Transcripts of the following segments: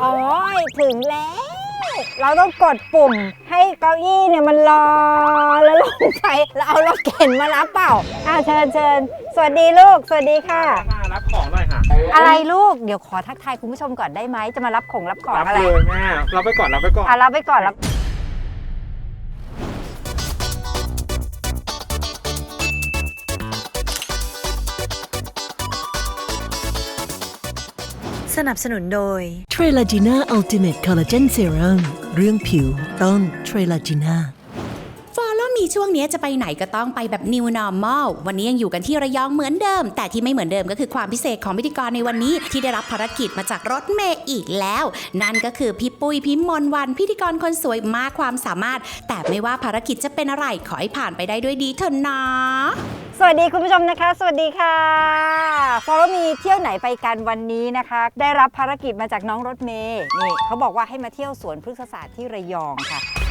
อ๋อถึงแล้ว เราต้องกดปุ่มให้เก้าอี้เนี่ยมันรอแล้วลงไปแล้วเอารถเข็นมารับเปล่าอ่าเชิญเชิญสวัสดีลูก สวัสดีค่ะมารับของหน่อยค่ะอะไรลูกเดี๋ยวขอทักทายคุณผู้ชมก่อนได้ไหมจะมารับของรับของรับอะไรเลยแม่รับไปก่อนรับไปก่อนอะรับไปก่อนรับ นับสนุนโดยเทรลาจีน่าอัลติเมทคอลลาเจนเซรั่มเรื่องผิวต้องเทรลาจีน่า ช่วงนี้จะไปไหนก็ต้องไปแบบ New Normal วันนี้ยังอยู่กันที่ระยองเหมือนเดิม แต่ที่ไม่เหมือนเดิมก็คือความพิเศษของพิธีกรในวันนี้ ที่ได้รับภารกิจมาจากรถเมย์อีกแล้ว นั่นก็คือพี่ปุ้ยพิมมนวัน พิธีกรคนสวยมากความสามารถ แต่ไม่ว่าภารกิจจะเป็นอะไรขอให้ผ่านไปได้ด้วยดีเถอะนะสวัสดีคุณผู้ชมนะคะ สวัสดีค่ะฟอร์มีเที่ยวไหนไปกันวันนี้นะคะ ได้รับภารกิจมาจากน้องรถเมย์นี่เขาบอกว่าให้มาเที่ยวสวนพฤกษศาสตร์ที่ระยองค่ะ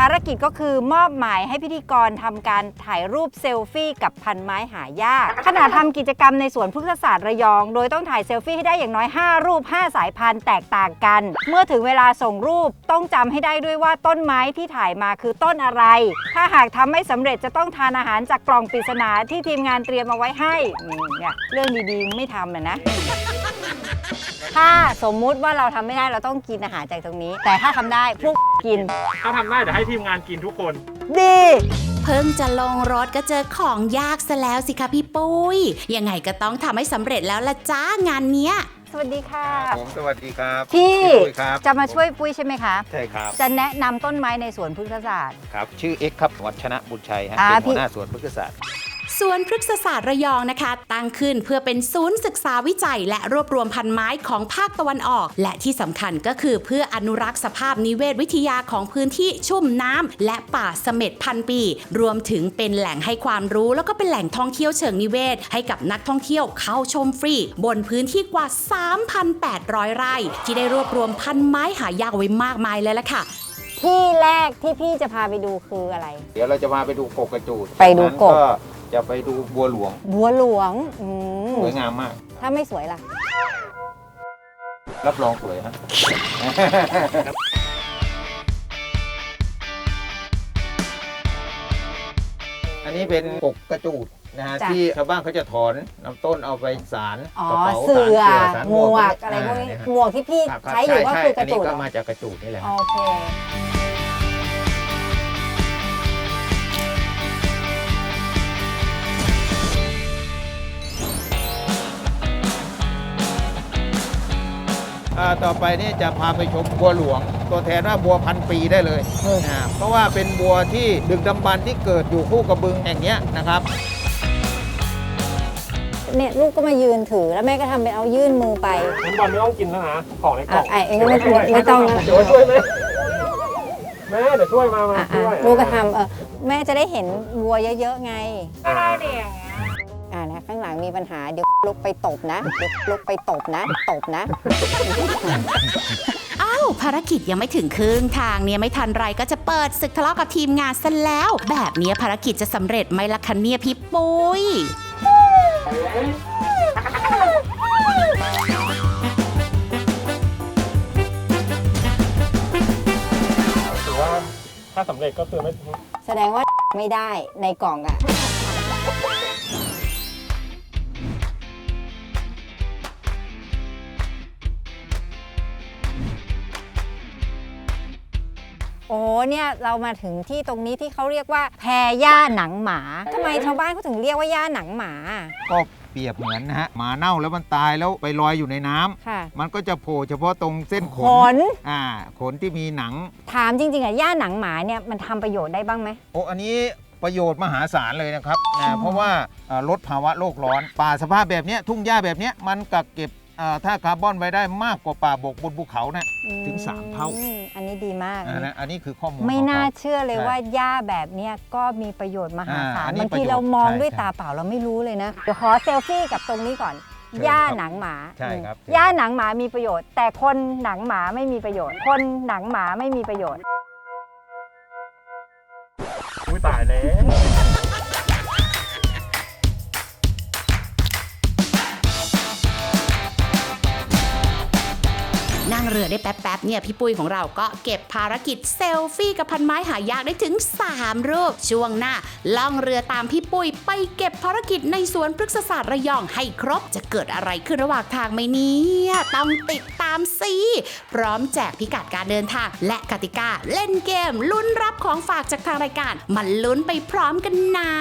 ภารกิจก็คือมอบหมายให้พิธีกรทำการถ่ายรูปเซลฟี่กับพันไม้หายาก ขณะทำกิจกรรมในสวนพฤกษศาสตร์ระยอง โดยต้องถ่ายเซลฟี่ให้ได้อย่างน้อย 5 รูป 5 สายพันธุ์แตกต่างกัน เมื่อถึงเวลาส่งรูปต้องจำให้ได้ด้วยว่าต้นไม้ที่ถ่ายมาคือต้นอะไร ถ้าหากทำไม่สำเร็จจะต้องทานอาหารจากกล่องปริศนาที่ทีมงานเตรียมเอาไว้ให้อืมเนี่ยเรื่องดีๆไม่ทำนะนะ ถ้าสมมุติว่าเราทำไม่ได้เราต้องกินอาหารจากตรงนี้ แต่ถ้าทำได้พวกกิน ถ้าทำได้เดี๋ยวให้ทีมงานกินทุกคน ดี เพิ่งจะลงรถก็เจอของยากซะแล้วสิคะพี่ปุ้ย ยังไงก็ต้องทำให้สำเร็จแล้วละจ้างานเนี้ย สวัสดีค่ะ ผมสวัสดีครับพี่ปุ้ยครับจะมาช่วยปุ้ยใช่ไหมคะ ใช่ครับ จะแนะนำต้นไม้ในสวนพฤกษศาสตร์ ครับ ชื่อเอ็กซ์ครับวัชนะบุญชัยฮะอ่าเป็นพี่ หัวหน้าสวนพฤกษศาสตร์ สวนพฤกษศาสตร์ระยองนะคะ ตั้งขึ้นเพื่อเป็นศูนย์ศึกษาวิจัย และรวบรวมพันไม้ของภาคตะวันออก และที่สำคัญก็คือเพื่ออนุรักษ์สภาพนิเวศวิทยาของพื้นที่ชุ่มน้ำและป่าเสม็ดพันปี รวมถึงเป็นแหล่งให้ความรู้ แล้วก็เป็นแหล่งท่องเที่ยวเชิงนิเวศ ให้กับนักท่องเที่ยวเข้าชมฟรี บนพื้นที่กว่า 3,800 ไร่ ที่ได้รวบรวมพันไม้หายากไว้มากมายเลยล่ะค่ะที่แรกที่พี่จะพาไปดูคืออะไร เดี๋ยวเราจะมาไปดูกบกระจูดไปดูกบจากนั้น จะไปดูบัวหลวง บัวหลวงอืมสวยงามมาก ถ้าไม่สวยล่ะ รับรองสวยฮะ อันนี้เป็นกบกระจูดนะฮะจ้ะ ที่ชาวบ้านเขาจะถอนน้ำต้นเอาไปสารอ๋อกระเป๋าเสือสารหเสืมอวสารกอะไรพวกนี้าฮะหมวกที่พี่ครับใช้อยู่ก็ใช่คือกอัระนนี้จุดก็มาจากกระจูดนี่แหละโอเค ต่อไปนี่จะพาไปชมบัวหลวง ตัวแทนว่าบัวพันปีได้เลยเออนะเพราะว่าเป็นบัวที่ดึกดำบรรพ์ที่เกิดอยู่คู่กับบึงแห่งเนี้ยนะครับเนี่ยลูกก็มายืนถือแล้วแม่ก็ทำเป็นเอายื่นมือไปน้ำบอลไม่ต้องกินแล้วนะของในกล่อะองไอ้เองก็ไม่ต้องไม่ต้องนะเดี๋ยวช่วยไหมแม่เดี๋ยวช่วยมามาอะช่อะวยลูกก็ทำเออแม่จะได้เห็นวัวเยอะๆไงอ่าอ่านะข้างหลังมีปัญหาเดี๋ยวลุกไปตบนะเดี๋ยวลุกไปตบนะ ตบนะ อ้าวภารกิจยังไม่ถึงครึ่งทางเนี่ยไม่ทันไรก็จะเปิดศึกทะเลาะกับทีมงานซะแล้ว แบบเนี้ยภารกิจจะสำเร็จไหมล่ะคะเนี่ยพี่ปุ้ย ถือว่าถ้าสำเร็จก็คือไม่ แสดงว่าไม่ได้ในกล่องอะ เนี่ยเรามาถึงที่ตรงนี้ที่เขาเรียกว่าแพรย่าหนังหมาทำไมชาวบ้านเขาถึงเรียกว่าย่าหนังหมา ก็เปรียบเหมือนนะฮะหมาเน่าแล้วมันตายแล้วไปลอยอยู่ในน้ำค่ะ มันก็จะโผล่เฉพาะตรงเส้นขขนอ่า ขนที่มีหนัง ถามจริงๆอะย่าหนังหมาเนี่ยมันทำประโยชน์ได้บ้างไหม โอ้ อันนี้ประโยชน์มหาศาลเลยนะครับนะเพราะว่าอ่าลดภาวะโลกร้อน ป่าสภาพแบบเนี้ยทุ่งหญ้าแบบเนี้ยมันกักเก็บ อ่าถ้าคาร์บอนไว้ได้มากกว่าป่าบกบนภูเขานะถึงสามเท่า อืมอันนี้ดีมากอ่านะอันนี้คือข้อมูลไม่ของน่าเขาเชื่อเลยใช่ว่าหญ้าแบบเนี้ยก็มีประโยชน์มหาศาลอ่าอันนี้บางทีประโยชน์เรามองใช่ด้วยใช่ตาเปล่าเราไม่รู้เลยนะ เดี๋ยวขอเซลฟี่กับตรงนี้ก่อนเชิญหญ้าครับหนังหมาใช่ครับอืมหญ้าหนังหมามีประโยชน์ แต่คนหนังหมาไม่มีประโยชน์ คนหนังหมาไม่มีประโยชน์ อุ้ยตายแล้ว งเรือได้แป๊บๆเนี่ยพี่ปุ้ยของเราก็เก็บภารกิจเซลฟี่กับพันไม้หายากได้ถึง 3 รูป ช่วงหน้าล่องเรือตามพี่ปุ้ยไปเก็บภารกิจในสวนพฤกษศาสตร์ระยองให้ครบ จะเกิดอะไรขึ้นระหว่างทางไหมเนี่ยต้องติดตามสิพร้อมแจกพิกัดการเดินทาง และกติกาเล่นเกมลุ้นรับของฝากจากทางรายการมันลุ้นไปพร้อมกันนะ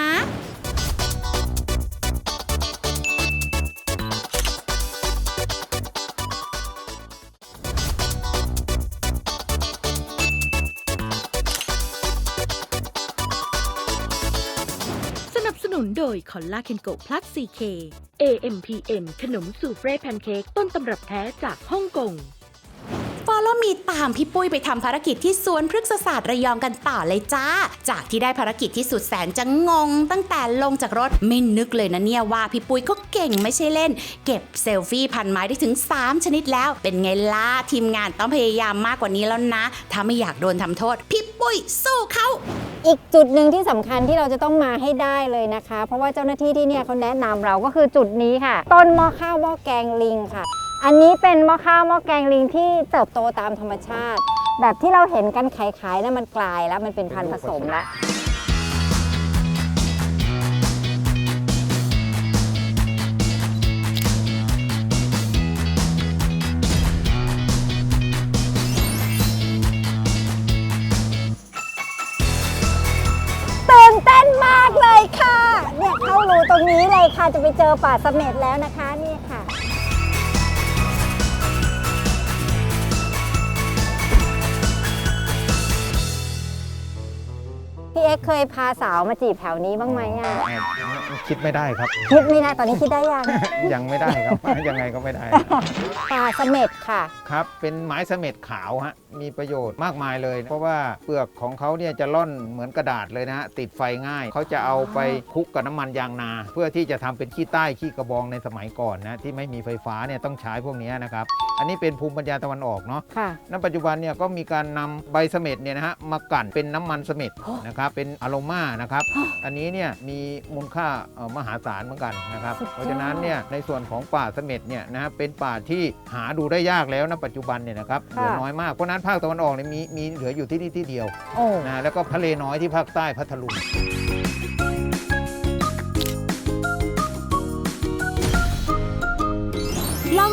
นุนโดยคอลลาเคนโกพลัส 4K AMPM ขนมสูเฟรแพนเค้กต้นตำรับแท้จากฮ่องกง ลโลมีตามพี่ปุ้ยไปทำภารกิจที่สวนพฤกษศาสตร์ระยองกันต่อเลยจ้า จากที่ได้ภารกิจที่สุดแสนจะงง ตั้งแต่ลงจากรถไม่นึกเลยนะเนี่ยว่าพี่ปุ้ยก็เก่งไม่ใช่เล่น เก็บเซลฟี่พันไม้ได้ถึง 3 ชนิดแล้ว เป็นไงล่ะทีมงานต้องพยายามมากกว่านี้แล้วนะ ถ้าไม่อยากโดนทำโทษ พี่ปุ้ยสู้เขาอีกจุดหนึ่งที่สำคัญที่เราจะต้องมาให้ได้เลยนะคะ เพราะว่าเจ้าหน้าที่ที่เนี่ยเขาแนะนำเราก็คือจุดนี้ค่ะ ต้นหม้อข้าวหม้อแกงลิงค่ะ อันนี้เป็นหม้อข้าวหม้อแกงลิงที่เติบโตตามธรรมชาติ แบบที่เราเห็นกันขายๆนั่นมันกลายแล้วมันเป็นพันธุ์ผสมแล้วตื่นเต้นมากเลยค่ะเนี่ยเข้ารูตรงนี้เลยค่ะจะไปเจอป่าเสม็ดแล้วนะคะนี่ค่ะ เอ็กซ์เคยพาสาวมาจีบแถวนี้บ้างไหมอะคิดไม่ได้ครับ คิดไม่ได้ตอนนี้คิดได้ยังยังไม่ได้ครับ ยังไงก็ไม่ได้ป่าเสม็ดค่ะ ครับเป็นไม้เสม็ดขาวฮะมีประโยชน์มากมายเลย เพราะว่าเปลือกของเขาเนี่ยจะล่อนเหมือนกระดาษเลยนะฮะติดไฟง่าย เขาจะเอาไปคลุกกับน้ำมันยางนา เพื่อที่จะทำเป็นขี้ใต้ขี้กระบองในสมัยก่อนนะที่ไม่มีไฟฟ้าเนี่ยต้องใช้พวกนี้นะครับอันนี้เป็นภูมิปัญญาตะวันออกเนาะค่ะณปัจจุบันเนี่ยก็มีการนำใบเสม็ดเนี่ยนะฮะมากั่นเป็นน้ำมันเสม็ดนะครับเป็นอะโรมานะครับ อันนี้เนี่ยมีมูลค่าเอ่อมหาศาลเหมือนกันนะครับสุดยอดเพราะฉะนั้นเนี่ยในส่วนของป่าเสม็ดเนี่ยนะฮะเป็นป่าที่หาดูได้ยากแล้วณปัจจุบันเนี่ยนะครับเหลือน้อยมากเพราะฉะนั้นภาคตะวันออกเนี่ยมีมีเหลืออยู่ที่นี่ที่เดียวโอ้นะแล้วก็ทะเลน้อยที่ภาคใต้พัทลุง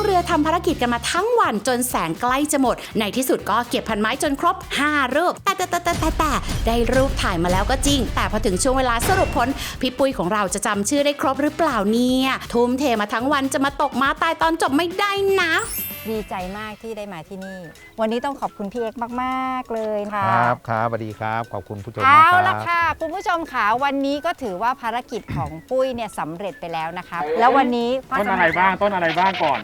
เรือทำภารกิจกันมาทั้งวันจนแสงใกล้จะหมด ในที่สุดก็เก็บพันไม้จนครบ 5 รูป แต่แต่แต่แต่แต่แต่ได้รูปถ่ายมาแล้วก็จริง แต่พอถึงช่วงเวลาสรุปผลพี่ปุ้ยของเราจะจำชื่อได้ครบหรือเปล่าเนี่ยทุ่มเทมาทั้งวันจะมาตกม้าตายตอนจบไม่ได้นะ ดีใจมากที่ได้มาที่นี่ วันนี้ต้องขอบคุณพี่เอ็กซ์มาก ๆ เลยค่ะครับครับสวัสดีครับ ขอบคุณผู้ชมเอามากคละรับค่ะ คุณผู้ชมค่ะวันนี้ก็ถือว่าภารกิจของปุ้ยเนี่ยสำเร็จไปแล้วนะคะแล้ววันนี้ต้นอะไรบ้างต้นอะไรบ้างก่อน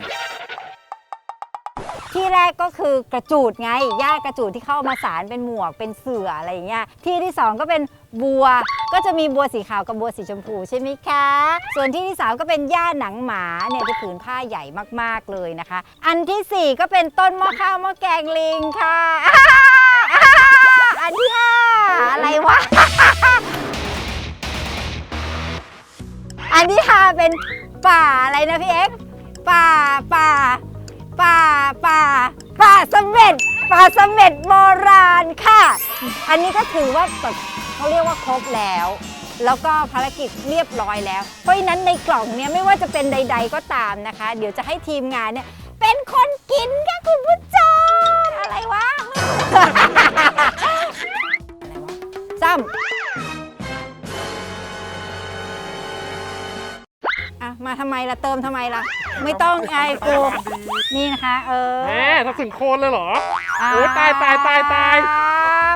ที่แรกก็คือกระจูดไงหญ้ากระจูดที่เข้ามาสารเป็นหมวกเป็นเสืออะไรอย่างเงี้ยที่ที่สองก็เป็นบัว ก็จะมีบัวสีขาวกับบัวสีชมพูใช่ไหมคะ ส่วนที่ที่สามก็เป็นหญ้าหนังหมาเนี่ยที่ผืนผ้าใหญ่มากๆเลยนะคะ อันที่สี่ก็เป็นต้นหม้อข้าวหม้อแกงลิงค่ะอ,อันที่ห้าอะไรวะอันที่ห้าเป็นป่าอะไรนะพี่เอ็กป่าป่า ป่าป่าป่าเสม็ดป่าเสม็ดโบราณค่ะ อันนี้ก็ถือว่าแบบเขาเรียกว่าครบแล้ว แล้วก็ภารกิจเรียบร้อยแล้ว เพราะฉะนั้นในกล่องเนี้ยไม่ว่าจะเป็นใด ๆ ก็ตามนะคะ เดี๋ยวจะให้ทีมงานเนี่ยเป็นคนกินค่ะคุณผู้ชมอะไรวะอะไรวะซ้ำอะมาทำไมล่ะเติมทำไมล่ะ ไม่ต้องไงกูนี่นะคะ เออแหมถ้าถึงโคนเลยเหรอ โอ้ยตายตายตายตาย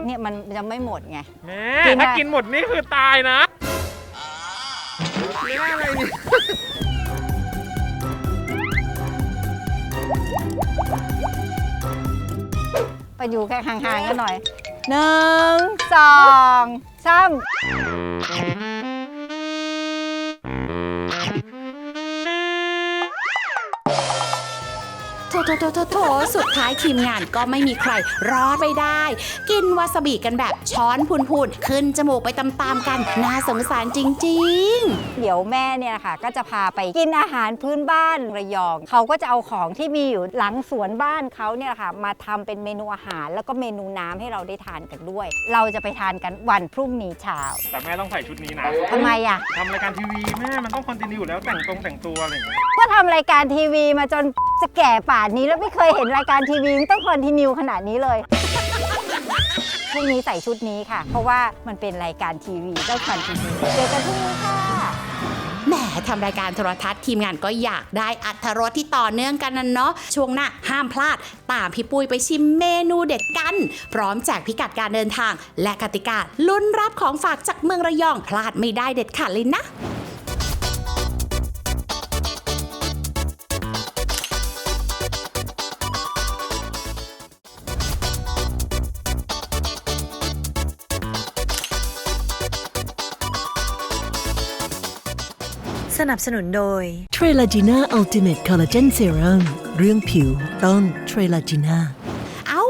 เนี่ยมันยังไม่หมดไงแหมกินอะถ้ากินหมดนี่คือตายนะแม่อะไรเนี่ยไปอยู่แค่ห่างๆกันหน่อยหนึ่งสองสาม โถโถโถโถสุดท้ายทีมงานก็ไม่มีใครรอดไปได้ กินวาซาบิกันแบบช้อนพูนๆ ขึ้นจมูกไปตามๆกัน น่าสงสารจริงๆเดี๋ยวแม่เนี่ยนะคะก็จะพาไปกินอาหารพื้นบ้านระยอง เขาก็จะเอาของที่มีอยู่หลังสวนบ้านเขาเนี่ยค่ะ มาทำเป็นเมนูอาหาร แล้วก็เมนูน้ำให้เราได้ทานกันด้วย เราจะไปทานกันวันพรุ่งนี้เช้าแต่แม่ต้องใส่ชุดนี้นะทำไมอะ ทำรายการทีวีแม่มันต้องคอนติเนียอยู่แล้วแต่งตรงแต่งตัวอะไรอย่างเงี้ยก็ทำรายการทีวีมาจนจะแก่ป่านนี้แล้วไม่เคยเห็นรายการทีวีต้องคอนติเนียขนาดนี้เลยพรุ่งนี้ใส่ชุดนี้ค่ะ เพราะว่ามันเป็นรายการทีวีต้องคอนติเนียเจอกันพรุ่งนี้ค่ะแหมทำรายการโทรทัศน์ทีมงานก็อยากได้อัธรสที่ต่อเนื่องกันนั่นเนาะช่วงหน้าห้ามพลาด ตามพี่ปุ้ยไปชิมเมนูเด็ดกัน พร้อมแจกพิกัดการเดินทาง และกติกาลุ้นรับของฝากจากเมืองระยองพลาดไม่ได้เด็ดขาดเลยนะ สนับสนุนโดยเทรลาจีน่าอัลติเมทคอลลาเจนเซรั่มเรื่องผิวต้องเทรลาจีน่าเอ้า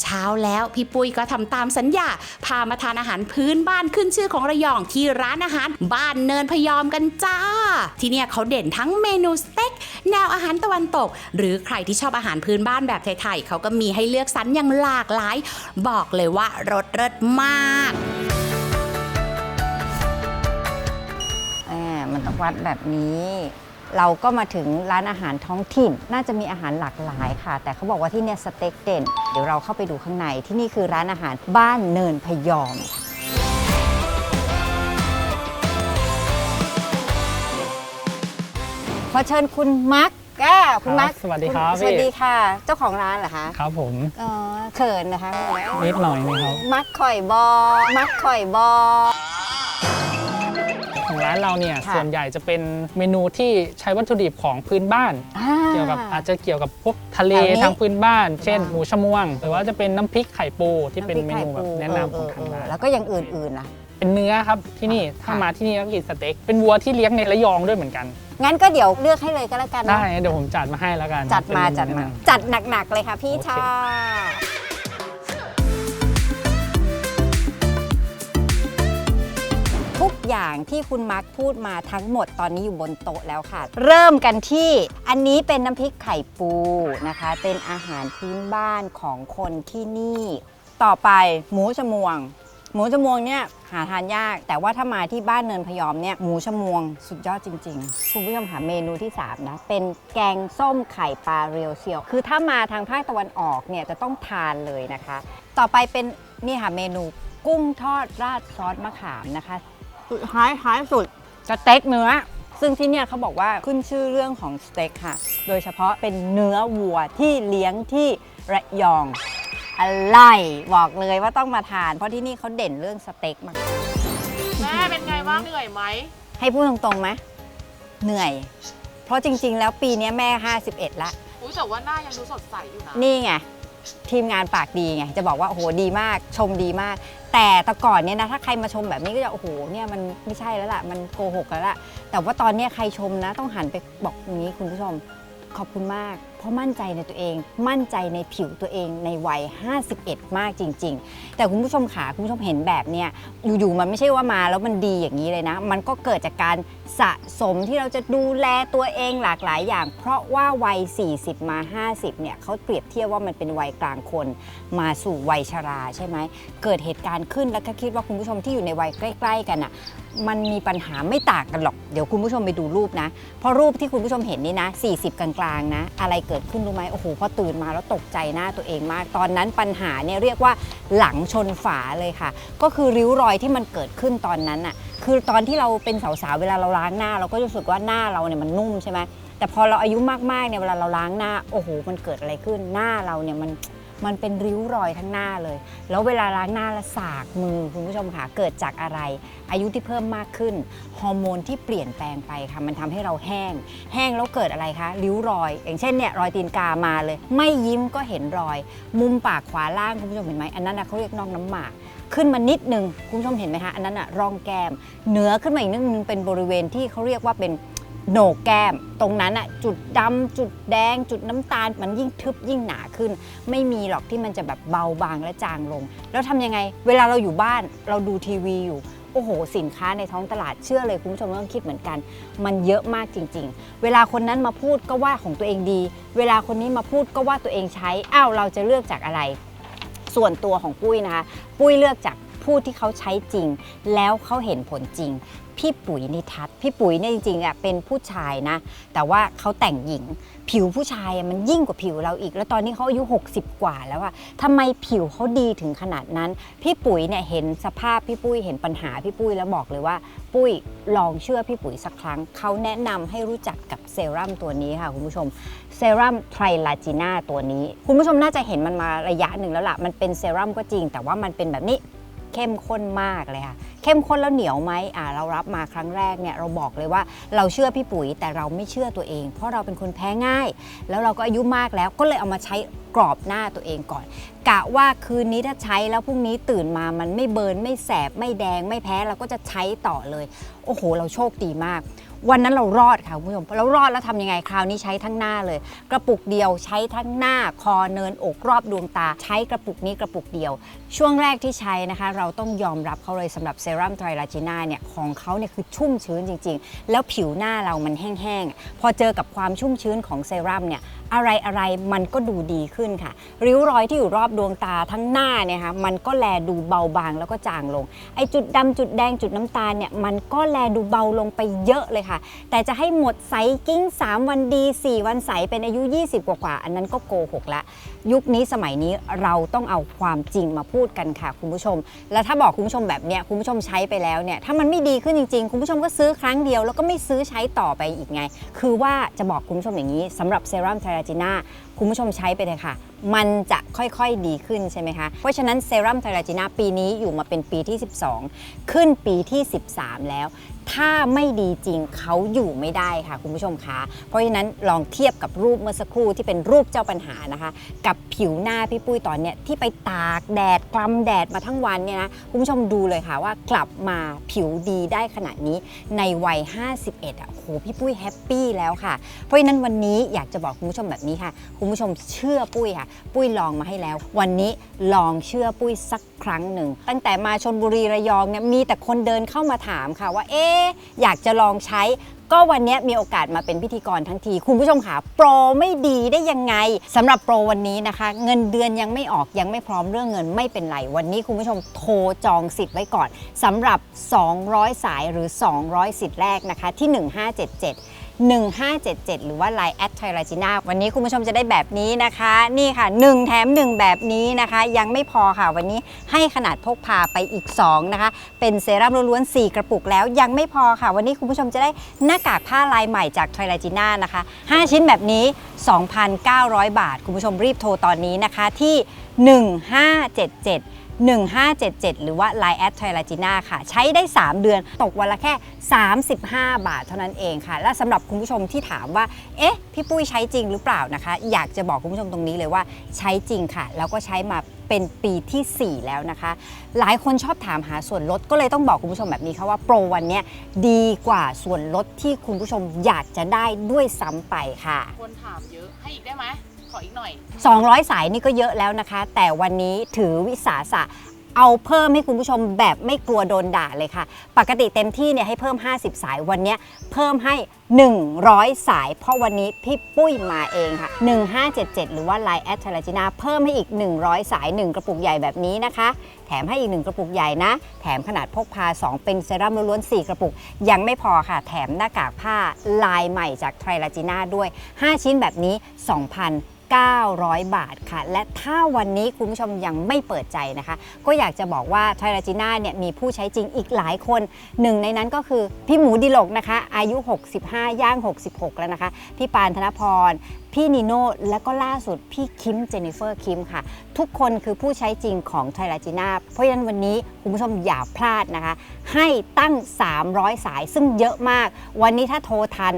เช้าแล้วพี่ปุ้ยก็ทำตามสัญญา พามาทานอาหารพื้นบ้านขึ้นชื่อของระยองที่ร้านอาหารบ้านเนินพยอมกันจ้า ที่เนี่ยเขาเด่นทั้งเมนูสเต็กแนวอาหารตะวันตก หรือใครที่ชอบอาหารพื้นบ้านแบบไทยๆเขาก็มีให้เลือกสรรอย่างหลากหลาย บอกเลยว่ารสเลิศมาก วัดแบบนี้ เราก็มาถึงร้านอาหารท้องถิ่น น่าจะมีอาหารหลากหลายค่ะ แต่เขาบอกว่าที่เนี่ยสเต็กเด่น เดี๋ยวเราเข้าไปดูข้างในที่นี่คือร้านอาหารบ้านเนินพยอมค่ะขอเชิญคุณมักก้าคุณมักครับสวัสดีครับสวัสพี่ ดีค่ะ เจ้าของร้านเหรอคะครับผมเออเขินนะคะนิดหน่อยนะครับมักข่อยบอมักข่อยบอของร้านเราเนี่ยค่ะส่วนใหญ่จะเป็นเมนูที่ใช้วัตถุดิบของพื้นบ้านอ่าเกี่ยวกับอาจจะเกี่ยวกับพวกทะเลแถวนี้ ทางพื้นบ้าน เช่นบ้านหมูชะมวง หรือว่าจะเป็นน้ำพริกไข่ปูที่เป็นเมำพริกไข่นูแบบปูแนะนำของทางเออเออร้านแล้วก็อย่างอื่นๆล่ะ เป็นเนื้อครับที่นี่ถ้าค่ะมาที่นี่ก็กินสเต็กเป็นวัวที่เลี้ยงในระยองด้วยเหมือนกัน งั้นก็เดี๋ยวเลือกให้เลยก็แล้วกันนะได้เดี๋ยวผมจัดมาให้แล้วกันจัดมาเป็นเนูจัดมา แนะนำ จัดหนักๆเลยค่ะพี่โอเค ชา ทุกอย่างที่คุณมาร์คพูดมาทั้งหมดตอนนี้อยู่บนโต๊ะแล้วค่ะ เริ่มกันที่อันนี้เป็นน้ำพริกไข่ปูนะคะ เป็นอาหารพื้นบ้านของคนที่นี่ ต่อไปหมูชมวง หมูชมวงเนี่ยหาทานยาก แต่ว่าถ้ามาที่บ้านเนินพยอมเนี่ยหมูชมวงสุดยอดจริง ๆ คุณผู้ชมหาเมนูที่ 3 นะ เป็นแกงส้มไข่ปลาเรียวเซียว คือถ้ามาทางภาคตะวันออกเนี่ยจะต้องทานเลยนะคะ ต่อไปเป็นนี่ค่ะเมนูกุ้งทอดราดซอสมะขามนะคะ สุดท้ายท้ายสุดสเต็กเนื้อ ซึ่งที่เนี่ยเขาบอกว่าขึ้นชื่อเรื่องของสเต็กค่ะ โดยเฉพาะเป็นเนื้อวัวที่เลี้ยงที่ระยองอร่อยบอกเลยว่าต้องมาทาน เพราะที่นี่เขาเด่นเรื่องสเต็กมาก แม่เป็นไงบ้างเหนื่อยไหม ให้พูดตรงๆไหมเหนื่อย เพราะจริงๆ แล้วปีนี้แม่ 51 ละ อุ้ยแต่ว่าหน้ายังดูสดใสอยู่นะ นี่ไง ทีมงานปากดีไง จะบอกว่า โอ้โหดีมาก ชมดีมาก แต่แต่ก่อนเนี่ยนะถ้าใครมาชมแบบนี้ก็จะโอ้โหเนี่ยมันไม่ใช่แล้วล่ะมันโกหกแล้วล่ะแต่ว่าตอนเนี้ยใครชมนะ ต้องหันไปบอกอย่างนี้คุณผู้ชม ขอบคุณมาก เพราะมั่นใจในตัวเอง มั่นใจในผิวตัวเองในวัย 51 มากจริง ๆ แต่คุณผู้ชมขาคุณผู้ชมเห็นแบบเนี้ยอยู่ๆมันไม่ใช่ว่ามาแล้วมันดีอย่างนี้เลยนะ มันก็เกิดจากการสะสมที่เราจะดูแลตัวเองหลากหลายอย่าง เพราะว่าวัย 40 มา 50 เนี่ยเขาเปรียบเทียบว่ามันเป็นวัยกลางคน มาสู่วัยชราใช่ไหมเกิดเหตุการณ์ขึ้นแล้วก็คิดว่าคุณผู้ชมที่อยู่ในวัยใกล้ ๆ กันอะ มันมีปัญหาไม่ต่างกันหรอก เดี๋ยวคุณผู้ชมไปดูรูปนะ เพราะรูปที่คุณผู้ชมเห็นนี่นะ 40 กลางๆนะ อะไรเกิดขึ้นรู้ไหมโอ้โหพอตื่นมาแล้วตกใจหน้าตัวเองมาก ตอนนั้นปัญหาเนี่ยเรียกว่าหลังชนฝาเลยค่ะ ก็คือริ้วรอยที่มันเกิดขึ้นตอนนั้นอะคือตอนที่เราเป็นสาวๆเวลาเราล้างหน้า เราก็รู้สึกว่าหน้าเราเนี่ยมันนุ่มใช่ไหมแต่พอเราอายุมากๆเนี่ยเวลาเราล้างหน้าโอ้โหมันเกิดอะไรขึ้นหน้าเราเนี่ยมัน มันเป็นริ้วรอยทั้งหน้าเลย แล้วเวลาล้างหน้าแล้วสากมือคุณผู้ชมค่ะเกิดจากอะไร อายุที่เพิ่มมากขึ้น ฮอร์โมนที่เปลี่ยนแปลงไปค่ะ มันทำให้เราแห้ง แห้งแล้วเกิดอะไรคะริ้วรอย อย่างเช่นเนี่ยรอยตีนกามาเลย ไม่ยิ้มก็เห็นรอย มุมปากขวาล่างคุณผู้ชมเห็นไหมอันนั้นนะเขาเรียกน่องน้ำหมากขึ้นมานิดนึงคุณผู้ชมเห็นไหมคะอันนั้นอะร่องแก้ม เหนือขึ้นมาอีกนิดนึงเป็นบริเวณที่เขาเรียกว่าเป็น โหนกแก้ม ตรงนั้นอะจุดดำจุดแดง จุดน้ำตาล มันยิ่งทึบยิ่งหนาขึ้น ไม่มีหรอกที่มันจะแบบเบาบางและจางลง แล้วทำยังไง เวลาเราอยู่บ้านเราดูทีวีอยู่โอ้โห สินค้าในท้องตลาดเชื่อเลยคุณผู้ชมต้องคิดเหมือนกัน มันเยอะมากจริง ๆ เวลาคนนั้นมาพูดก็ว่าของตัวเองดี เวลาคนนี้มาพูดก็ว่าตัวเองใช้อ้าวเราจะเลือกจากอะไร ส่วนตัวของปุ้ยนะคะ ปุ้ยเลือกจากผู้ที่เขาใช้จริง แล้วเขาเห็นผลจริง พี่ปุ๋ยนิทัศน์พี่ปุ๋ยเนี่ยจริงๆอะเป็นผู้ชายนะ แต่ว่าเขาแต่งหญิง ผิวผู้ชายมันยิ่งกว่าผิวเราอีก แล้วตอนนี้เขาอายุ 60 กว่าแล้วอะทำไมผิวเขาดีถึงขนาดนั้น พี่ปุ๋ยเนี่ยเห็นสภาพพี่ปุ้ยเห็นปัญหาพี่ปุ้ยแล้วบอกเลยว่า ปุ้ยลองเชื่อพี่ปุ๋ยสักครั้งเขาแนะนำให้รู้จักกับเซรั่มตัวนี้ค่ะคุณผู้ชมเซรั่มไทรลาจีน่าตัวนี้ คุณผู้ชมน่าจะเห็นมันมาระยะหนึ่งแล้วล่ะมันเป็นเซรั่มก็จริง แต่ว่ามันเป็นแบบนี้ เข้มข้นมากเลยค่ะ เข้มข้นแล้วเหนียวไหมอ่าเรารับมาครั้งแรกเนี่ยเราบอกเลยว่าเราเชื่อพี่ปุ๋ยแต่เราไม่เชื่อตัวเอง เพราะเราเป็นคนแพ้ง่าย แล้วเราก็อายุมากแล้วก็เลยเอามาใช้กรอบหน้าตัวเองก่อน กะว่าคืนนี้ถ้าใช้แล้วพรุ่งนี้ตื่นมามันไม่เบิร์นไม่แสบไม่แดงไม่แพ้เราก็จะใช้ต่อเลย โอ้โห เราโชคดีมาก วันนั้นเรารอดค่ะคุณผู้ชมเรารอดแล้วทำยังไงคราวนี้ใช้ทั้งหน้าเลย กระปุกเดียวใช้ทั้งหน้าคอเนินอกรอบดวงตา ใช้กระปุกนี้กระปุกเดียว ช่วงแรกที่ใช้นะคะ เราต้องยอมรับเขาเลยสำหรับเซรั่มไตรลาจีน่าเนี่ยของเขาเนี่ยคือชุ่มชื้นจริง ๆ แล้วผิวหน้าเรามันแห้งๆพอเจอกับความชุ่มชื้นของเซรั่มเนี่ยอะไรอะไรๆมันก็ดูดีขึ้นค่ะ ริ้วรอยที่อยู่รอบดวงตาทั้งหน้าเนี่ยค่ะมันก็แลดูเบาบางแล้วก็จางลงไอ้จุดดำจุดแดงจุดน้ำตาลเนี่ยมันก็แลดูเบาลงไปเยอะเลยค่ะแต่จะให้หมดใสกิ้ง 3 วันดี 4 วันใสเป็นอายุ 20 กว่าๆอันนั้นก็โกหกละ ยุคนี้สมัยนี้เราต้องเอาความจริงมาพูดกันค่ะคุณผู้ชม แล้วถ้าบอกคุณผู้ชมแบบเนี้ยคุณผู้ชมใช้ไปแล้วเนี่ยถ้ามันไม่ดีขึ้นจริงๆ คุณผู้ชมก็ซื้อครั้งเดียวแล้วก็ไม่ซื้อใช้ต่อไปอีกไง คือว่าจะบอกคุณผู้ชมอย่างนี้สำหรับเซรั่มไทราจิน่าคุณผู้ชมใช้ไปเลยค่ะ มันจะค่อยๆดีขึ้นใช่ไหมคะ เพราะฉะนั้นเซรั่มไทราจิน่าปีนี้อยู่มาเป็นปีที่ 12 ขึ้นปีที่ 13 แล้ว ถ้าไม่ดีจริงเขาอยู่ไม่ได้ค่ะคุณผู้ชมคะ เพราะฉะนั้นลองเทียบกับรูปเมื่อสักครู่ที่เป็นรูปเจ้าปัญหานะคะ กับผิวหน้าพี่ปุ้ยตอนเนี้ยที่ไปตากแดดกลำแดดมาทั้งวันเนี่ยนะคุณผู้ชมดูเลยค่ะว่ากลับมาผิวดีได้ขนาดนี้ในวัย 51อะ หพี่ปุ้ยแฮปปี้แล้วค่ะ เพราะฉะนั้นวันนี้อยากจะบอกคุณผู้ชมแบบนี้ค่ะ คุณผู้ชมเชื่อปุ้ยค่ะ ปุ้ยลองมาให้แล้ว วันนี้ลองเชื่อปุ้ยสักครั้งหนึ่ง ตั้งแต่มาชนบุรีระยองเนี่ยมีแต่คนเดินเข้ามาถามค่ะว่าเอ๊อยากจะลองใช้ ก็วันนี้มีโอกาสมาเป็นพิธีกรทั้งที คุณผู้ชมค่ะโปรไม่ดีได้ยังไงสำหรับโปรวันนี้นะคะ เงินเดือนยังไม่ออกยังไม่พร้อมเรื่องเงินไม่เป็นไร วันนี้คุณผู้ชมโทรจองสิทธิ์ไว้ก่อนสำหรับ 200 สายหรือ 200 สิทธิ์แรกนะคะที่ 1577 1577 หรือว่า Line แอดไทราจิน่าวันนี้คุณผู้ชมจะได้แบบนี้นะคะ นี่ค่ะ 1 แถม 1 แบบนี้นะคะ ยังไม่พอค่ะวันนี้ให้ขนาดพกพาไปอีก 2 นะคะ เป็นเซรั่มล้วนๆ4 กระปุกแล้วยังไม่พอค่ะ วันนี้คุณผู้ชมจะได้หน้ากากผ้าลายใหม่จากไทราจิน่านะคะ 5 ชิ้นแบบนี้ 2,900 บาท คุณผู้ชมรีบโทรตอนนี้นะคะที่ 1577 1577 หรือว่า Line แอดไทราจิน่าค่ะ ใช้ได้ 3 เดือนตกวันละแค่ 35 บาทเท่านั้นเองค่ะ และสำหรับคุณผู้ชมที่ถามว่า เอ๊ะ พี่ปุ้ยใช้จริงหรือเปล่านะคะ อยากจะบอกคุณผู้ชมตรงนี้เลยว่าใช้จริงค่ะ แล้วก็ใช้มาเป็นปีทีสี่4 แล้วนะคะ หลายคนชอบถามหาส่วนลดก็เลยต้องบอกคุณผู้ชมแบบนี้ค่ะว่าโปรวันนี้ดีกว่าส่วนลดที่คุณผู้ชมอยากจะได้ด้วยซ้ำไปค่ะ คนถามเยอะให้อีกได้ไหม ออีกหน่อย 200 สายนี่ก็เยอะแล้วนะคะ แต่วันนี้ถือวิสาสะเอาเพิ่มให้คุณผู้ชมแบบไม่กลัวโดนด่าเลยค่ะ ปกติเต็มที่เนี่ยให้เพิ่ม 50 สายวันนี้เพิ่มให้ 100 สาย เพราะวันนี้พี่ปุ้ยมาเองค่ะ 1577 หรือว่า Line แอด a ล a จินาเพิ่มให้อีก 100 สาย 1 กระปุกใหญ่แบบนี้นะคะ แถมให้อีก 1 กระปุกใหญ่นะ แถมขนาดพกพา 2 เป็นเซรั่มล้วนๆ 4 กระปุก ยังไม่พอค่ะ แถมหน้ากากผ้าลายใหม่จากไทรลาจิน่าด้วย 5 ชิ้นแบบนี้ 2,000 900 บาทค่ะ และถ้าวันนี้คุณผู้ชมยังไม่เปิดใจนะคะ ก็อยากจะบอกว่าไทราจิน่าเนี่ยมีผู้ใช้จริงอีกหลายคนหนึ่งในนั้นก็คือพี่หมูดิลกนะคะ อายุ 65 ย่าง 66 แล้วนะคะ พี่ปานธนพรพี่นิโน่และก็ล่าสุดพี่คิมเจนิเฟอร์คิมค่ะ ทุกคนคือผู้ใช้จริงของไทราจิน่าเพราะฉะนั้นวันนี้คุณผู้ชมอย่าพลาดนะคะ ให้ตั้ง 300 สายซึ่งเยอะมาก วันนี้ถ้าโทรทัน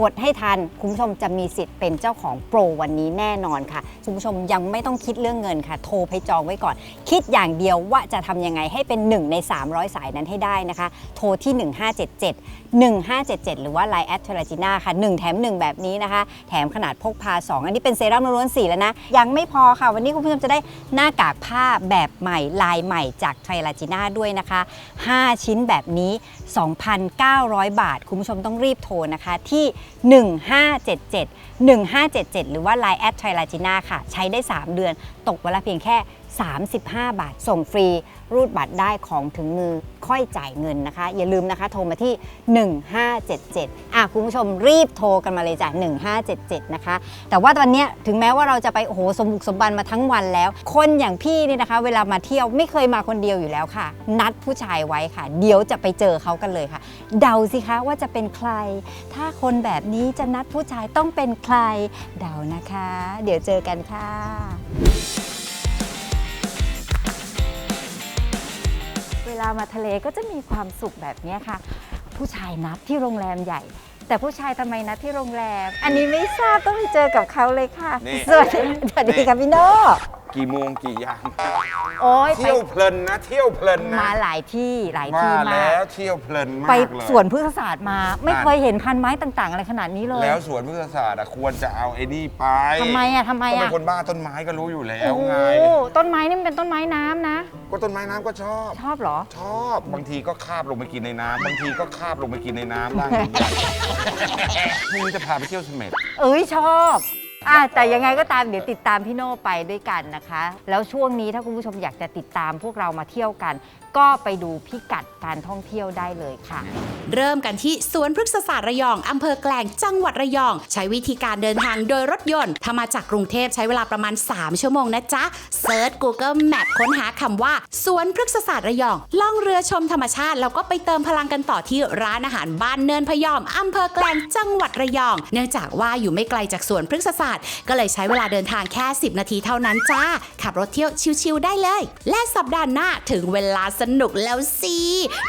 กดให้ทัน คุณผู้ชมจะมีสิทธิ์เป็นเจ้าของโปรวันนี้แน่นอนค่ะ คุณผู้ชมยังไม่ต้องคิดเรื่องเงินค่ะ โทรไปจองไว้ก่อน คิดอย่างเดียวว่าจะทำยังไงให้เป็น 1 ใน 300 สายนั้นให้ได้นะคะ โทรที่ 1577 1577 หรือว่า Line แอดเทอร์จิน่าค่ะ 1 แถม 1 แบบนี้นะคะ แถมขนาดพกพา 2 อันนี้เป็นเซรั่มล้วนๆ4แล้วนะ ยังไม่พอค่ะ วันนี้คุณผู้ชมจะได้หน้ากากผ้าแบบใหม่ลายใหม่จากไทรลาจิน่าด้วยนะคะ 5 ชิ้นแบบนี้ 2,900 บาท คุณผู้ชมต้องรีบโทรนะคะที่1577 1577 หรือว่า Line แอดไทรลาจิน่าค่ะ ใช้ได้ 3 เดือน ตกวันละเพียงแค่ 35 บาท ส่งฟรี รูดบัตรได้ของถึงมือค่อยจ่ายเงินนะคะ อย่าลืมนะคะ โทรมาที่ 1577อะคุณผู้ชมรีบโทรกันมาเลยจ้ะ1577 นะคะ แต่ว่าตอนนี้ถึงแม้ว่าเราจะไปโอ้โหสมบุกสมบันมาทั้งวันแล้ว คนอย่างพี่เนี่ยนะคะ เวลามาเที่ยวไม่เคยมาคนเดียวอยู่แล้วค่ะ นัดผู้ชายไว้ค่ะ เดี๋ยวจะไปเจอเขากันเลยค่ะ เดาสิคะว่าจะเป็นใคร ถ้าคนแบบนี้จะนัดผู้ชายต้องเป็นใคร เดานะคะ เดี๋ยวเจอกันค่ะ ลามาทะเลก็จะมีความสุขแบบเนี้ยค่ะ ผู้ชายนัดที่โรงแรมใหญ่ แต่ผู้ชายทำไมนัดที่โรงแรม อันนี้ไม่ทราบต้องไปเจอกับเขาเลยค่ะ นี่ สวัสดีสวัสดีค่ะพี่โน่ กี่โมงกี่ยามโอ้ยไปเที่ยวเพลินนะ เที่ยวเพลินนะมาหลายที่หลายว่าที่มาแล้กวเที่ยวเพลินมากไปเลยสวนพฤกษศาสตร์มา ไม่นั่นเคยเห็นพันไม้ต่าง ๆ อะไรขนาดนี้เลย แล้วสวนพฤกษศาสตร์อะควรจะเอาไอ้นี่ไปทำไมอะทำไมก็เป็อะนคนบ้าต้นไม้ก็รู้อยู่แล้โอ้วโหไงต้นไม้นี่มันเป็นต้นไม้น้ำนะ ก็ต้นไม้น้ำก็ชอบ ชอบเหรอ ชอบบางทีก็คาบลงไปกินในน้ำบางทีก็คาบลงไปกินในน้ำบ้าง พรุ่งนี้จะพาไปเที่ยวเสม็ดเอ้ยชอบ อะแต่ยังไงก็ตามเดี๋ยวติดตามพี่โน่ไปด้วยกันนะคะ แล้วช่วงนี้ถ้าคุณผู้ชมอยากจะติดตามพวกเรามาเที่ยวกัน ก็ไปดูพิกัดการท่องเที่ยวได้เลยค่ะ เริ่มกันที่สวนพฤกษศาสตร์ระยองอำเภอแกลงจังหวัดระยอง ใช้วิธีการเดินทางโดยรถยนต์ถ้ามาจากกรุงเทพใช้เวลาประมาณ 3 ชั่วโมงนะจ๊ะเซิร์ช Google Map ค้นหาคำว่า สวนพฤกษศาสตร์ระยอง ล่องเรือชมธรรมชาติ แล้วก็ไปเติมพลังกันต่อที่ร้านอาหารบ้านเนินพยอมอำเภอแกลงจังหวัดระยอง เนื่องจากว่าอยู่ไม่ไกลจากสวนพฤกษศาสตร์ ก็เลยใช้เวลาเดินทางแค่ 10 นาทีเท่านั้นจ้าขับรถเที่ยวชิวๆได้เลย และสัปดาห์หน้าถึงเวลาสนุกแล้วสิ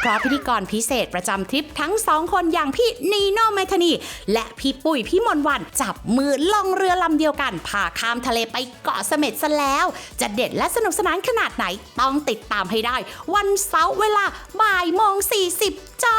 เพราะพิธีกรพิเศษประจำทริปทั้งสองคนอย่างพี่นีโนเมทนีและพี่ปุ๋ยพี่มนวันจับมือล่องเรือลำเดียวกันพาข้ามทะเลไปเกาะเสม็ดซะแล้ว จะเด็ดและสนุกสนานขนาดไหนต้องติดตามให้ได้ วันเสาร์เวลาบ่ายโมง40จ้า